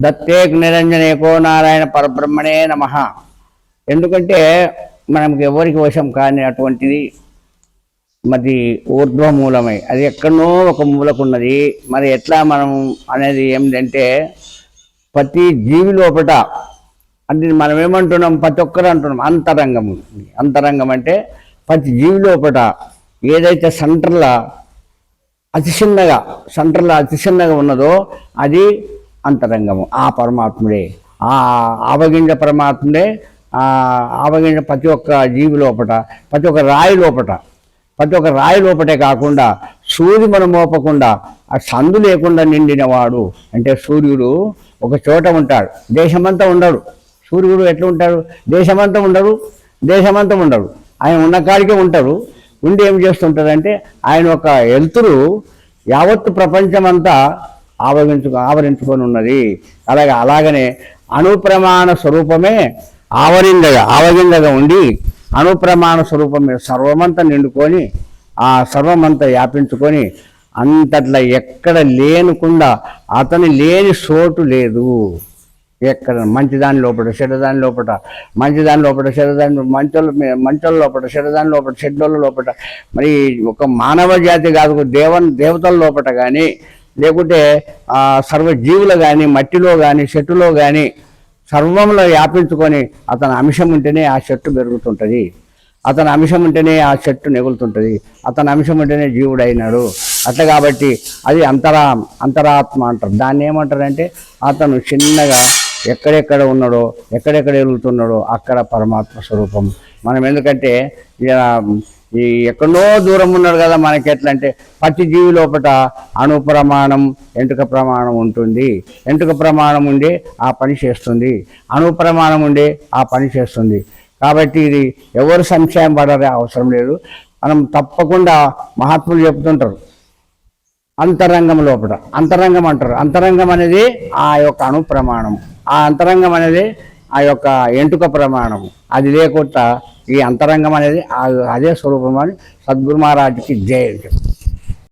దత్తేక్ నిరంజనేకో నారాయణ పరబ్రహ్మణే నమ. ఎందుకంటే మనకి ఎవరికి వశం కాని అటువంటిది మరి ఊర్ధ్వ మూలమై. అది ఎక్కడనో ఒక మూలకున్నది. మరి ఎట్లా మనం అనేది ఏమిటంటే ప్రతి జీవి లోపట అంటే మనం ఏమంటున్నాం? ప్రతి ఒక్కరు అంటున్నాం. అంతరంగం అంతరంగం అంటే ప్రతి జీవి లోపట ఏదైతే సెంటర్లో అతి చిన్నగా సెంటర్లో అతి చిన్నగా ఉన్నదో అది అంతరంగము. ఆ పరమాత్ముడే ఆ ఆవగింజ పరమాత్ముడే ఆ ఆవగింజ ప్రతి ఒక్క జీవి లోపట ప్రతి ఒక్క రాయి లోపట ప్రతి ఒక్క రాయి లోపటే కాకుండా సూర్యుడు మనం మోపకుండా ఆ సందు లేకుండా నిండినవాడు. అంటే సూర్యుడు ఒక చోట ఉంటాడు దేశమంతా ఉండడు. సూర్యుడు ఎట్లా ఉంటాడు? దేశమంతా ఉండడు దేశమంతా ఉండడు. ఆయన ఉన్న కాడికే ఉంటాడు. ఉండి ఏం చేస్తుంటాడంటే ఆయన ఒక ఎలుతురు యావత్తు ప్రపంచమంతా ఆవరించు ఆవరించుకొని ఉన్నది. అలాగే అలాగనే అణుప్రమాణ స్వరూపమే ఆవరిందగా ఆవగిందగా ఉండి అణుప్రమాణ స్వరూపమే సర్వమంతా నిండుకొని ఆ సర్వమంతా వ్యాపించుకొని అంతట్లా ఎక్కడ లేనుకుండా అతని లేని చోటు లేదు. ఎక్కడ మంచిదాని లోపల చెడ్డదాని లోపల మంచిదాని లోపల చెడ్డదాని మంచోళ్ళ మీ- మంచోళ్ళ లోపల చెడ్డదాని లోపల చెడ్డోళ్ళ లోపల మరి ఒక మానవ జాతి కాదు దేవన్ దేవతల లోపల కానీ లేకుంటే సర్వ సర్వజీవులు కానీ మట్టిలో కానీ చెట్టులో కానీ సర్వంలో వ్యాపించుకొని అతని అంశం ఉంటేనే ఆ చెట్టు పెరుగుతుంటుంది. అతని అంశం ఉంటేనే ఆ చెట్టు నెగులుతుంటుంది. అతని అంశం ఉంటేనే జీవుడు అయినాడు అట్లా కాబట్టి అది అంతరా అంతరాత్మ అంటారు. దాన్ని ఏమంటారంటే అతను చిన్నగా ఎక్కడెక్కడ ఉన్నాడో ఎక్కడెక్కడ వెలుగుతున్నాడో అక్కడ పరమాత్మ స్వరూపం. మనం ఎందుకంటే ఈ ఎక్కడో దూరం ఉన్నాడు కదా మనకి ఎట్లా అంటే ప్రతి జీవి లోపల అణు ప్రమాణం ఎంటుక ప్రమాణం ఉంటుంది. ఎంటుక ప్రమాణం ఉండి ఆ పని చేస్తుంది. అణు ప్రమాణం ఉండి ఆ పని చేస్తుంది. కాబట్టి ఇది ఎవరు సంశయం పడాలి అవసరం లేదు. మనం తప్పకుండా మహాత్ములు చెప్తుంటారు. అంతరంగం లోపల అంతరంగం అంటారు. అంతరంగం అనేది ఆ యొక్క అణు ప్రమాణం. ఆ అంతరంగం అనేది ఆ యొక్క ఎంటుక ప్రమాణం. అది లేకుండా ఈ అంతరంగం అనేది అదే స్వరూపం అని సద్గురు మహారాజుకి జయ